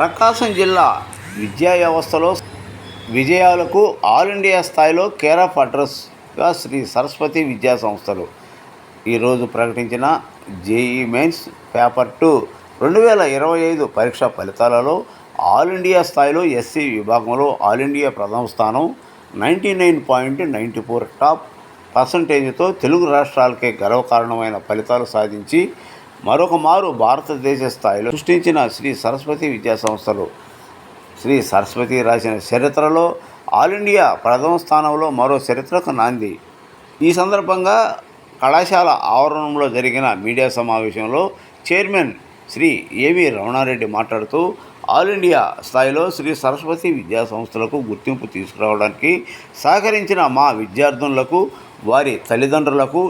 ప్రకాశం జిల్లా విద్యా వ్యవస్థలో విజయాలకు ఆల్ ఇండియా స్థాయిలో కేర్ ఆఫ్ అడ్రస్గా శ్రీ సరస్వతి విద్యా సంస్థలు. ఈరోజు ప్రకటించిన జేఈ మెయిన్స్ పేపర్ టూ రెండు వేల ఇరవై ఐదు పరీక్ష ఫలితాలలో ఆల్ ఇండియా స్థాయిలో ఎస్సీ విభాగంలో ఆల్ ఇండియా ప్రథమ స్థానం ninety nine point ninety four top పర్సంటేజ్తో Telugu రాష్ట్రాలకే గర్వకారణమైన ఫలితాలు సాధించి మరొక మారు భారతదేశ స్థాయిలో సృష్టించిన శ్రీ సరస్వతి విద్యా సంస్థలు. శ్రీ సరస్వతి రాసిన చరిత్రలో ఆల్ ఇండియా ప్రథమ స్థానంలో మరో చరిత్రకు నాంది. ఈ సందర్భంగా కళాశాల ఆవరణంలో జరిగిన మీడియా సమావేశంలో చైర్మన్ శ్రీ ఏవి రమణారెడ్డి మాట్లాడుతూ ఆల్ ఇండియా స్థాయిలో శ్రీ సరస్వతి విద్యా సంస్థలకు గుర్తింపు తీసుకురావడానికి సహకరించిన మా విద్యార్థులకు వారి తల్లిదండ్రులకు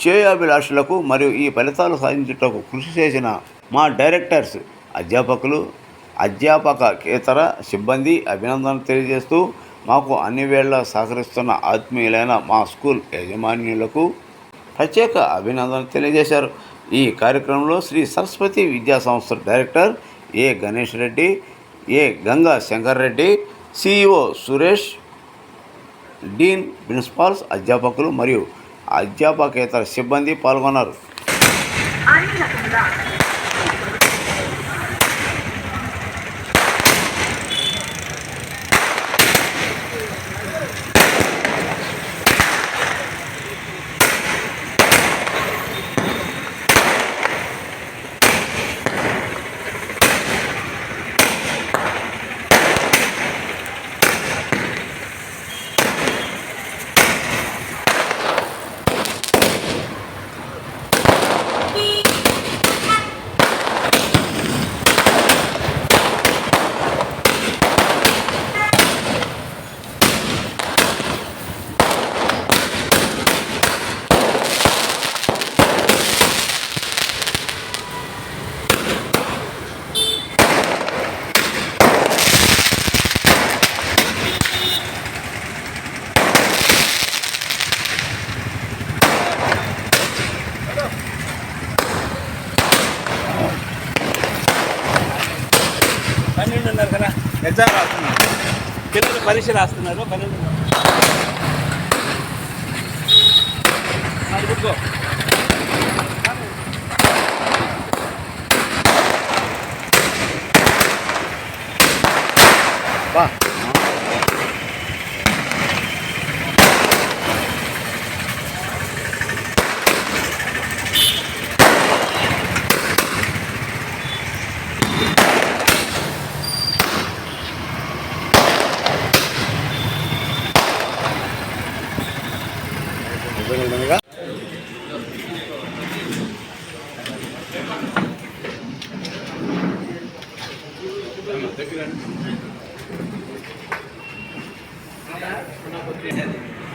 శ్రేయాభిలాషులకు మరియు ఈ ఫలితాలు సాధించుటకు కృషి చేసిన మా డైరెక్టర్స్ అధ్యాపకులు అధ్యాపకేతర సిబ్బంది అభినందనలు తెలియజేస్తూ మాకు అన్ని వేళ సహకరిస్తున్న ఆత్మీయులైన మా స్కూల్ యజమానులకు ప్రత్యేక అభినందనలు తెలియజేశారు. ఈ కార్యక్రమంలో Shri Saraswati Vidya Sanstha director A Ganesh Reddy A Ganga Shankar Reddy CEO Suresh dean principals అధ్యాపకులు మరియు అధ్యాపకేతర సిబ్బంది పాల్గొన్నారు అన్ని రకముల పన్నెండున్నర కదా ఎగ్జామ్ రాస్తున్నారు పిల్లలు పరీక్ష రాస్తున్నారు. పన్నెండు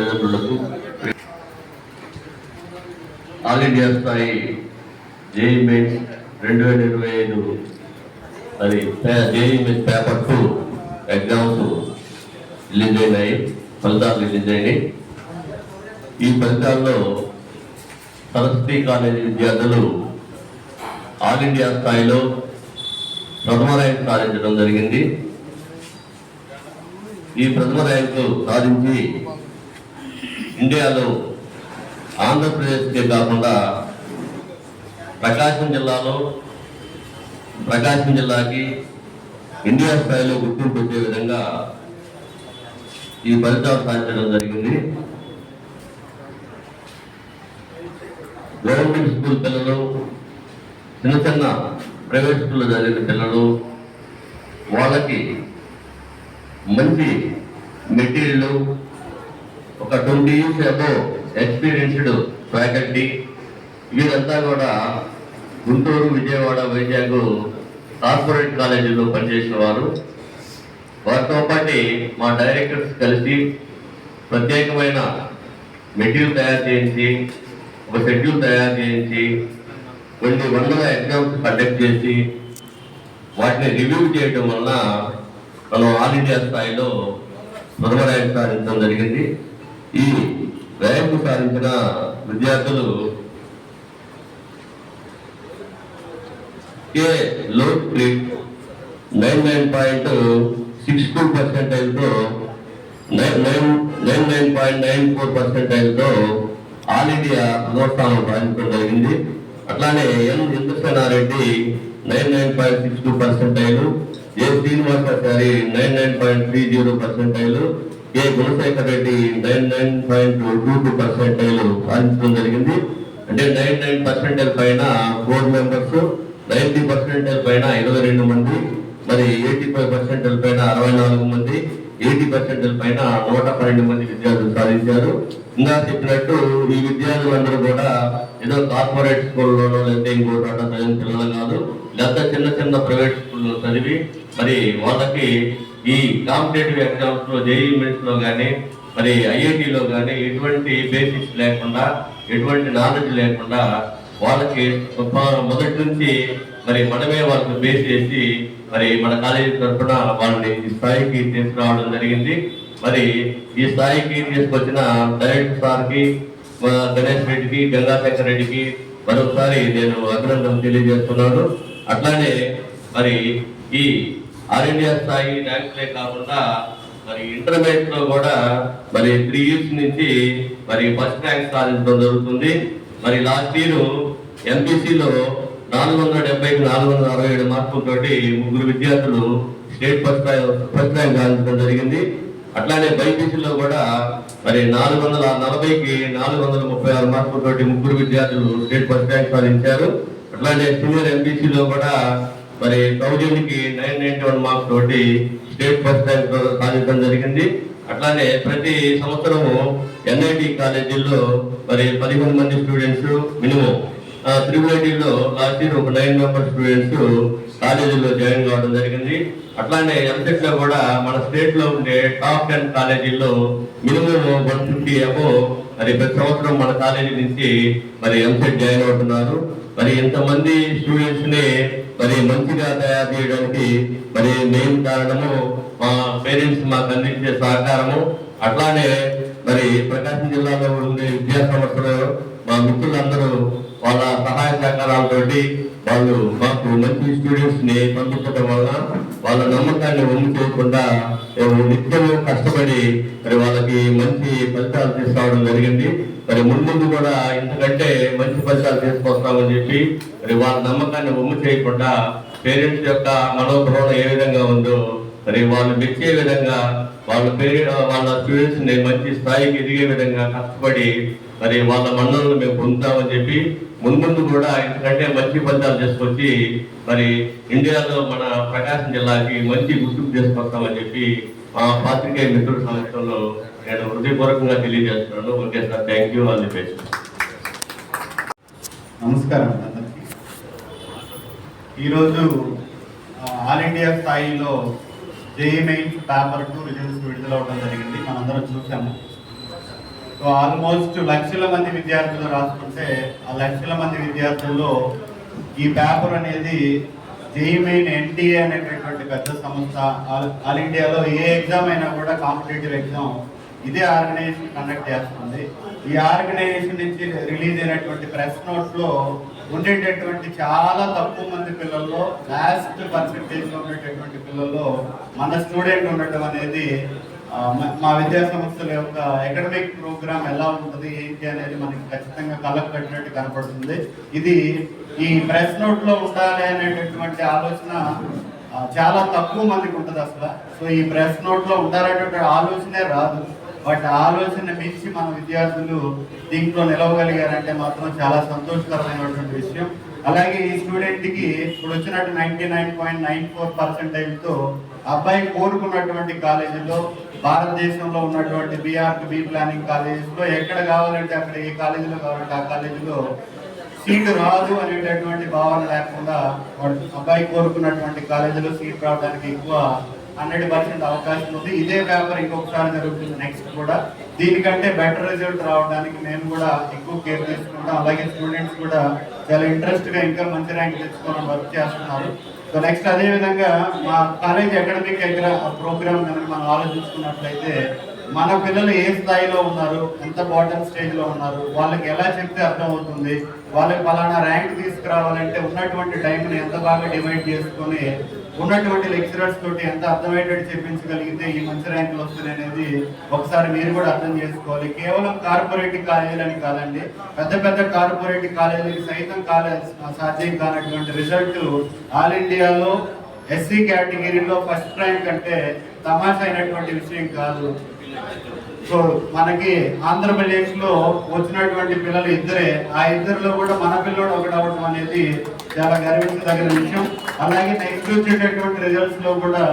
తల్లిదండ్రులకు ఆల్ ఇండియా స్థాయి జేఈ మెయిన్స్ రెండు వేల ఇరవై ఐదు అది JEE mains paper two exams release అయినాయి ఫలితాలు రిలీజ్ అయినాయి. ఈ ఫలితాల్లో సరస్వతి కాలేజీ విద్యార్థులు ఆల్ ఇండియా స్థాయిలో ప్రథమ ర్యాంక్ సాధించడం జరిగింది. ఈ ప్రథమ ర్యాంకు సాధించి ఇండియాలో ఆంధ్రప్రదేశ్కే కాకుండా ప్రకాశం జిల్లాలో ప్రకాశం జిల్లాకి ఇండియా స్థాయిలో గుర్తింపు వచ్చే విధంగా ఈ ఫలితాలు సాధించడం జరిగింది. గవర్నమెంట్ స్కూల్ పిల్లలు చిన్న చిన్న ప్రైవేట్ స్కూల్లో చదివిన పిల్లలు వాళ్ళకి మంచి మెటీరియల్ ఒక twenty years above experienced faculty వీరంతా కూడా గుంటూరు విజయవాడ వైజాగ్ కార్పొరేట్ కాలేజీలో పనిచేసిన వారు వారితో పాటు మా డైరెక్టర్స్ కలిసి ప్రత్యేకమైన మెటీరియల్ తయారు చేయించి ఒక షెడ్యూల్ తయారు చేయించి కొన్ని వందల ఎగ్జామ్స్ కండక్ట్ చేసి వాటిని రివ్యూ చేయడం వలన మనం ఆల్ ఇండియా స్థాయిలో ప్రథమ ర్యాంక్ సాధించడం జరిగింది. ఈ ర్యాంకు సాధించిన విద్యార్థులు కే లోడ్ click nine nine point six two పర్సెంటైల్తో nine nine nine nine point nine four పర్సెంటైల్తో all India ప్రథమస్థానం సాధించడం జరిగింది. అట్లానే N Indrasena Reddy nine nine point six two percentile A Srinivasachari nine nine point three zero percentile A Gunasekhar Reddy nine nine point two two percentile సాధించడం జరిగింది. అంటే nine nine percentile పైన four members ninety percentile పైన ఇరవై రెండు మంది మరి eighty five percentile పైన అరవై నాలుగు మంది ఎయిటీ పర్సెంటైల్ పైన నూట పన్నెండు మంది విద్యార్థులు సాధించారు. ఇంకా చెప్పినట్టు ఈ విద్యార్థులందరూ కూడా ఏదో కార్పొరేట్ స్కూల్లోనో లేదా ఇంకో చదివిన పిల్లలు కాదు లేదా చిన్న చిన్న ప్రైవేట్ స్కూల్లో చదివి మరి వాళ్ళకి ఈ కాంపిటేటివ్ ఎగ్జామ్స్లో జేఈ మెయిన్స్లో కానీ మరి ఐఐటిలో కానీ ఎటువంటి బేసిక్స్ లేకుండా ఎటువంటి నాలెడ్జ్ లేకుండా వాళ్ళకి మొదటి నుంచి మరి మనమే వాళ్ళకి బేస్ చేసి మరి మన కాలేజీ తరఫున వాళ్ళని ఈ స్థాయికి తీసుకురావడం జరిగింది. మరి ఈ స్థాయికి తీసుకొచ్చిన డైరెక్టర్ సార్కి మా గణేష్ రెడ్డికి గంగాశంకర్ రెడ్డికి మరొకసారి నేను అభినందనలు తెలియజేస్తున్నాను. అట్లానే మరి ఈ ఆల్ ఇండియా స్థాయి ర్యాంకులే కాకుండా మరి ఇంటర్మీడియట్లో కూడా మరి త్రీ ఇయర్స్ నుంచి మరి ఫస్ట్ ర్యాంక్ సాధించడం జరుగుతుంది. మరి లాస్ట్ ఇయర్ ఎంపీసీలో నాలుగు వందల డెబ్బైకి నాలుగు వందల అరవై ఏడు మార్కులతోటి ముగ్గురు విద్యార్థులు స్టేట్ ఫస్ట్ ఫస్ట్ ర్యాంక్ సాధించడం జరిగింది. అట్లానే బైపీసీలో కూడా మరి నాలుగు వందల నలభైకి నాలుగు వందల ముప్పై ఆరు మార్కులతోటి ముగ్గురు విద్యార్థులు స్టేట్ ఫస్ట్ ర్యాంక్ సాధించారు. అట్లానే సీనియర్ ఎంపీసీలో కూడా మరి థౌజండ్కి నైన్ నైన్టీ వన్ మార్క్స్ తోటి స్టేట్ ఫస్ట్ ర్యాంక్ సాధించడం జరిగింది. అట్లానే ప్రతి సంవత్సరము ఎన్ఐటి కాలేజీల్లో మరి పదిహేను మంది స్టూడెంట్స్ మినిమం త్రిబుల్ ఐటీలో లాస్ట్ ఇయర్ ఒక నైన్ మెంబర్ స్టూడెంట్స్ కాలేజీలో జాయిన్ కావడం జరిగింది. అట్లానే ఎంసెట్లో కూడా మన స్టేట్లో ఉండే టాప్ టెన్ కాలేజీల్లో మినిమం వన్ ఫిఫ్టీ అబో మరి ప్రతి సంవత్సరం మన కాలేజీ నుంచి మరి ఎంసెట్ జాయిన్ అవుతున్నారు. మరి ఇంతమంది స్టూడెంట్స్ని మరి మంచిగా తయారు చేయడానికి మరి మెయిన్ కారణము మా పేరెంట్స్ మాకు అందించే సహకారము. అట్లానే మరి ప్రకాశం జిల్లాలో ఉండే విద్యా సంస్థలు మా మిత్రులందరూ వాళ్ళ సహాయ సహకారాలతోటి వాళ్ళు మాకు మంచి స్టూడెంట్స్ని పంపించడం వల్ల వాళ్ళ నమ్మకాన్ని ఒమ్ము చేయకుండా నిత్యము కష్టపడి మరి వాళ్ళకి మంచి ఫలితాలు తీసుకురావడం జరిగింది. మరి ముందు కూడా ఇంతకంటే మంచి ఫలితాలు తీసుకొస్తామని చెప్పి మరి వాళ్ళ నమ్మకాన్ని వమ్ము చేయకుండా పేరెంట్స్ యొక్క మనోభావన ఏ విధంగా ఉందో మరి వాళ్ళు మెచ్చే విధంగా వాళ్ళ పేరెంట్ వాళ్ళ స్టూడెంట్స్ని మంచి స్థాయికి ఎదిగే విధంగా కష్టపడి మరి వాళ్ళ మన్నలను మేము పొందుతామని చెప్పి ముందు కూడా ఇంతకంటే మంచి ఫలితాలు తీసుకొచ్చి మరి ఇండియాలో మన ప్రకాశం జిల్లాకి మంచి గుర్తింపు తీసుకొస్తామని చెప్పి మా పాత్రికేయ మిత్రుల సమక్షంలో నేను హృదయపూర్వకంగా తెలియజేస్తున్నాను. Okay sir thank you all the best నమస్కారం అందరికీ. ఈరోజు ఆల్ ఇండియా స్థాయిలో JEE mains paper two results విడుదల అవడం జరిగింది. మనందరం చూసాము సో ఆల్మోస్ట్ లక్షల మంది విద్యార్థులు రాసుకుంటే ఆ లక్షల మంది విద్యార్థుల్లో ఈ పేపర్ అనేది జేఈ మెయిన్ ఎన్టీఏ అనేటటువంటి పెద్ద సంస్థ. ఆల్ ఆల్ ఇండియాలో ఏ ఎగ్జామ్ అయినా కూడా కాంపిటేటివ్ ఎగ్జామ్ ఇదే ఆర్గనైజేషన్ కండక్ట్ చేస్తుంది. ఈ ఆర్గనైజేషన్ నుంచి రిలీజ్ అయినటువంటి ప్రెస్ నోట్స్లో ఉండేటటువంటి చాలా తక్కువ మంది పిల్లల్లో లాస్ట్ పర్సెంటేజ్ ఉండేటటువంటి పిల్లల్లో మన స్టూడెంట్ ఉండటం అనేది మా విద్యా సంస్థల యొక్క అకాడమిక్ ప్రోగ్రామ్ ఎలా ఉంటుంది ఏంటి అనేది మనకి ఖచ్చితంగా కళ్ళకు కట్టినట్టు కనపడుతుంది. ఇది ఈ ప్రెస్ నోట్లో ఉండాలి అనేటటువంటి ఆలోచన చాలా తక్కువ మందికి ఉంటుంది అసలు. సో ఈ ప్రెస్ నోట్లో ఉండాలనేటువంటి ఆలోచనే రాదు. బట్ ఆలోచన మించి మన విద్యార్థులు దీంట్లో నిలవగలిగారంటే మాత్రం చాలా సంతోషకరమైనటువంటి విషయం. అలాగే ఈ స్టూడెంట్కి ఇప్పుడు వచ్చినట్టు ninety nine point nine four పర్సెంటేజ్తో అబ్బాయి కోరుకున్నటువంటి కాలేజీలో భారతదేశంలో ఉన్నటువంటి బీఆర్ బి ప్లానింగ్ కాలేజెస్లో ఎక్కడ కావాలంటే అక్కడ ఏ కాలేజీలో కావాలంటే ఆ కాలేజీలో సీటు రాదు అనేటటువంటి భావన లేకుండా అబ్బాయి కోరుకున్నటువంటి కాలేజీలో సీట్ రావడానికి ఎక్కువ హండ్రెడ్ పర్సెంట్ అవకాశం ఉంది. ఇదే పేపర్ ఇంకొకసారి జరుగుతుంది నెక్స్ట్ కూడా. దీనికంటే బెటర్ రిజల్ట్ రావడానికి మేము కూడా ఎక్కువ కేర్ తీసుకుంటాం. అలాగే స్టూడెంట్స్ కూడా చాలా ఇంట్రెస్ట్గా ఇంకా మంచి ర్యాంక్ తెచ్చుకోవడం వర్క్ చేస్తున్నారు. సో నెక్స్ట్ అదే విధంగా మా కాలేజ్ అకాడమిక్ దగ్గర ప్రోగ్రామ్ కనుక మనం ఆలోచించుకున్నట్లయితే మన పిల్లలు ఏ స్థాయిలో ఉన్నారు ఎంత బాటమ్ స్టేజ్లో ఉన్నారు వాళ్ళకి ఎలా చెప్తే అర్థమవుతుంది వాళ్ళకి పలానా ర్యాంక్ తీసుకురావాలంటే ఉన్నటువంటి టైంని ఎంత బాగా డివైడ్ చేసుకొని ఉన్నటువంటి లెక్చరర్స్ తోటి ఎంత అర్థమయ్యేటట్టు చెప్పించగలిగితే ఈ మంచి ర్యాంకులు వస్తుంది అనేది ఒకసారి మీరు కూడా అర్థం చేసుకోవాలి. కేవలం కార్పొరేట్ కాలేజీలని కాదండి పెద్ద పెద్ద కార్పొరేట్ కాలేజీలకి సైతం కాలేజ్ సాధ్యం కానటువంటి రిజల్ట్ ఆల్ ఇండియాలో ఎస్సీ కేటగిరీలో ఫస్ట్ ర్యాంక్ అంటే తమాషా అయినటువంటి విషయం కాదు. సో మనకి ఆంధ్రప్రదేశ్లో వచ్చినటువంటి పిల్లలు ఇద్దరే ఆ ఇద్దరిలో కూడా మన పిల్లడు ఒకటి అవడం అనేది చాలా గర్వించదగిన విషయం. అలాగే నెక్స్ట్ వచ్చేటటువంటి రిజల్ట్స్లో కూడా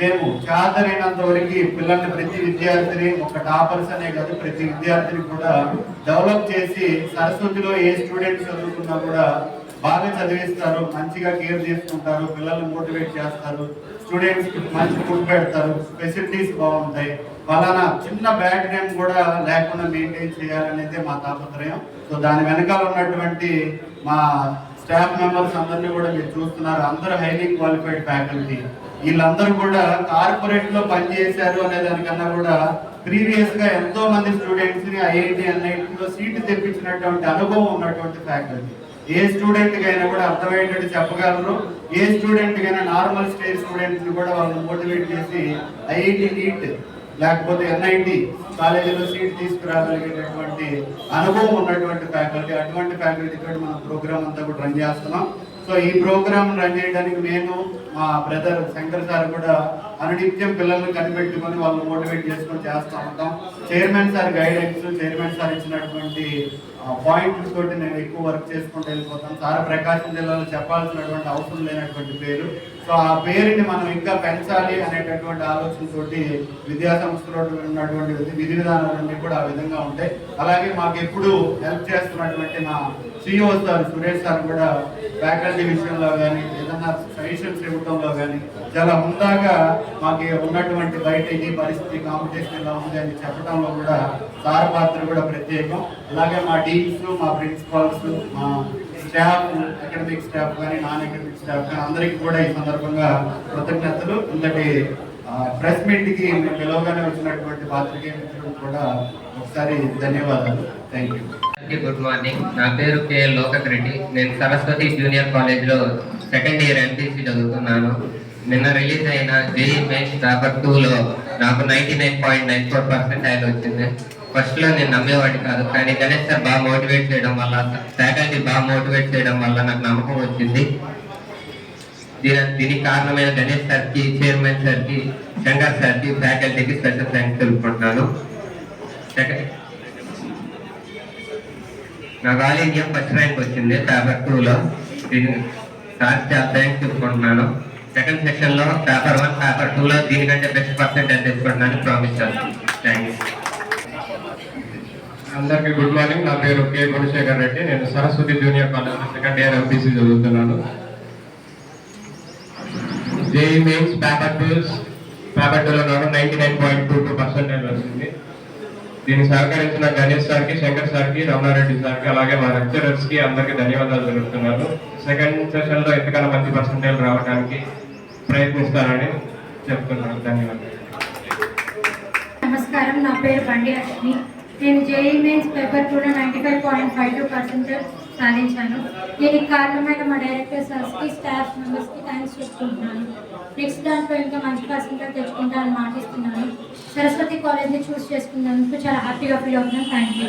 మేము చాదరైనంత వరకు పిల్లల్ని ప్రతి విద్యార్థిని ఒక టాపర్స్ అనే కాదు ప్రతి విద్యార్థిని కూడా డెవలప్ చేసి సరస్వతిలో ఏ స్టూడెంట్స్ చదువుకున్నా కూడా బాగా చదివిస్తారు మంచిగా కేర్ తీసుకుంటారు పిల్లల్ని మోటివేట్ చేస్తారు స్టూడెంట్స్ మంచి ఫుడ్ పెడతారు ఫెసిలిటీస్ బాగుంటాయి. ఫలానా చిన్న బ్యాడ్ నేమ్ కూడా లేకుండా మెయింటైన్ చేయాలనేది మా తాపత్రయం. సో దాని వెనకాల ఉన్నటువంటి మా స్టాఫ్ మెంబర్స్ అందరినీ కూడా మీరు చూస్తున్నారు. అందరూ హైలీ క్వాలిఫైడ్ ఫ్యాకల్టీ వీళ్ళందరూ కూడా కార్పొరేట్లో పనిచేశారు అనే దానికన్నా కూడా ప్రీవియస్గా ఎంతో మంది స్టూడెంట్స్ని ఐఐటి ఎన్ఐటి లో సీటు తెప్పించినటువంటి అనుభవం ఉన్నటువంటి ఫ్యాకల్టీ ఏ స్టూడెంట్ కైనా అయినా కూడా అర్థమయ్యేటట్టు చెప్పగలరు. ఏ స్టూడెంట్ కైనా నార్మల్ స్టేజ్ స్టూడెంట్స్ని కూడా వాళ్ళని మోటివేట్ చేసి ఐఐటి నీట్ లేకపోతే ఎన్ఐటి కాలేజీలో సీట్ తీసుకురాగలిగేటటువంటి అనుభవం ఉన్నటువంటి ఫ్యాకల్టీ అటువంటి ఫ్యాకల్టీ తోటి మనం ప్రోగ్రామ్ అంతా కూడా రన్ చేస్తున్నాం. సో ఈ ప్రోగ్రామ్ రన్ చేయడానికి నేను మా బ్రదర్ శంకర్ సార్ కూడా అనునిత్యం పిల్లల్ని కనిపెట్టుకొని వాళ్ళు మోటివేట్ చేసుకొని చేస్తూ ఉంటాం. Chairman sir guidance chairman sir ఇచ్చినటువంటి పాయింట్స్ తోటి నేను ఎక్కువ వర్క్ చేసుకుంటూ వెళ్ళిపోతాను సార్ ప్రకాశం జిల్లాలో చెప్పాల్సినటువంటి అవసరం లేనటువంటి పేరు. సో ఆ పేరుని మనం ఇంకా పెంచాలి అనేటటువంటి ఆలోచనతోటి విద్యా సంస్థలో ఉన్నటువంటి విధి- విధి విధానాలన్నీ కూడా ఆ విధంగా ఉంటాయి. అలాగే మాకు ఎప్పుడు హెల్ప్ చేస్తున్నటువంటి మా సిఇఓ సార్ సురేష్ సార్ కూడా ఫ్యాకల్టీ విషయంలో కానీ ఏదన్నా సజెషన్స్ ఇవ్వడంలో కానీ చాలా హుందాగా మాకు ఉన్నటువంటి బయట ఇది పరిస్థితి కాంపిటీషన్ ఎలా ఉంది అని చెప్పడంలో కూడా సార్ పాత్ర కూడా ప్రత్యేకం. అలాగే మా డీన్స్ మా ప్రిన్సిపాల్స్ మా స్టాఫ్ అకాడమిక్ స్టాఫ్ కానీ నాన్ అకాడమిక్ స్టాఫ్ కానీ అందరికీ కూడా ఈ సందర్భంగా కృతజ్ఞతలు. ఇంతటి ప్రెస్ మీట్కి పిలవగానే వచ్చినటువంటి పాత్రికేయ మిత్రులకు కూడా ఒకసారి ధన్యవాదాలు. థ్యాంక్ యూ అందరికీ గుడ్ మార్నింగ్ నా పేరు కే. లోకక్ రెడ్డి. నేను సరస్వతి జూనియర్ కాలేజ్లో సెకండ్ ఇయర్ ఎంపీసీ చదువుతున్నాను. నిన్న రిలీజ్ అయిన జేఈ మెయిన్స్ పేపర్ టూలో నాకు ninety nine point nine four percent ఆయన వచ్చింది. ఫస్ట్లో నేను నమ్మేవాడి కాదు కానీ గణేష్ సార్ బాగా మోటివేట్ చేయడం వల్ల ఫ్యాకల్టీ బాగా మోటివేట్ చేయడం వల్ల నాకు నమ్మకం వచ్చింది. దీని దీనికి కారణమైన గణేష్ సార్కి చైర్మన్ సార్కి శంకర్ సార్కి ఫ్యాకల్టీకి స్పెషల్ థ్యాంక్స్ తెలుపుకుంటున్నాను. సెకండ్ నా ఆల్ ఇండియా ఫస్ట్ ర్యాంక్ వచ్చింది. పేపర్ టూలో దీని సార్ చాలా థ్యాంక్స్ చెప్పుకుంటున్నాను. సెకండ్ సెక్షన్లో పేపర్ వన్ పేపర్ టూలో దీనికంటే బెస్ట్ పర్సెంటేజ్ తెచ్చుకుంటున్నాను ప్రామిస్ చేస్తాను. థ్యాంక్ యూ అందరికీ గుడ్ మార్నింగ్. నా పేరు కె. గుణశేఖర్ రెడ్డి. నేను Saraswati junior college second year MPC చదువుతున్నాను. JEE mains paper twos paper టూలో ninety ninety nine point two two percentage వచ్చింది. దీన్ని సహకరించిన గణేష్ సార్కి శంకర్ సార్కి రమణారెడ్డి సార్కి అలాగే మా లెక్చరర్స్కి అందరికీ ధన్యవాదాలు తెలుపుతున్నాను. సెకండ్ సెషన్లో ఎంతకన్నా మంచి పర్సంటేజ్ రావడానికి ప్రయత్నిస్తానని చెప్తున్నాను. ధన్యవాదాలు. నమస్కారం. నా పేరు బండి అశ్విని నేను జేఈ మెయిన్స్ పేపర్ కూడా ninety five point five two percentage సాధించాను దీనికి కారణమైన మా డైరెక్టర్ సార్స్కి స్టాఫ్ మెంబర్స్కి థ్యాంక్స్ చెప్పుకుంటున్నాను నెక్స్ట్ దాంట్లో ఇంకా మంచి పర్సెంటేజ్ తెచ్చుకుంటానని మాటిస్తున్నాను. సరస్వతి కాలేజ్ని చూస్ చేసుకున్నందుకు చాలా హ్యాపీగా ఫీల్ అవుతున్నాను. Thank you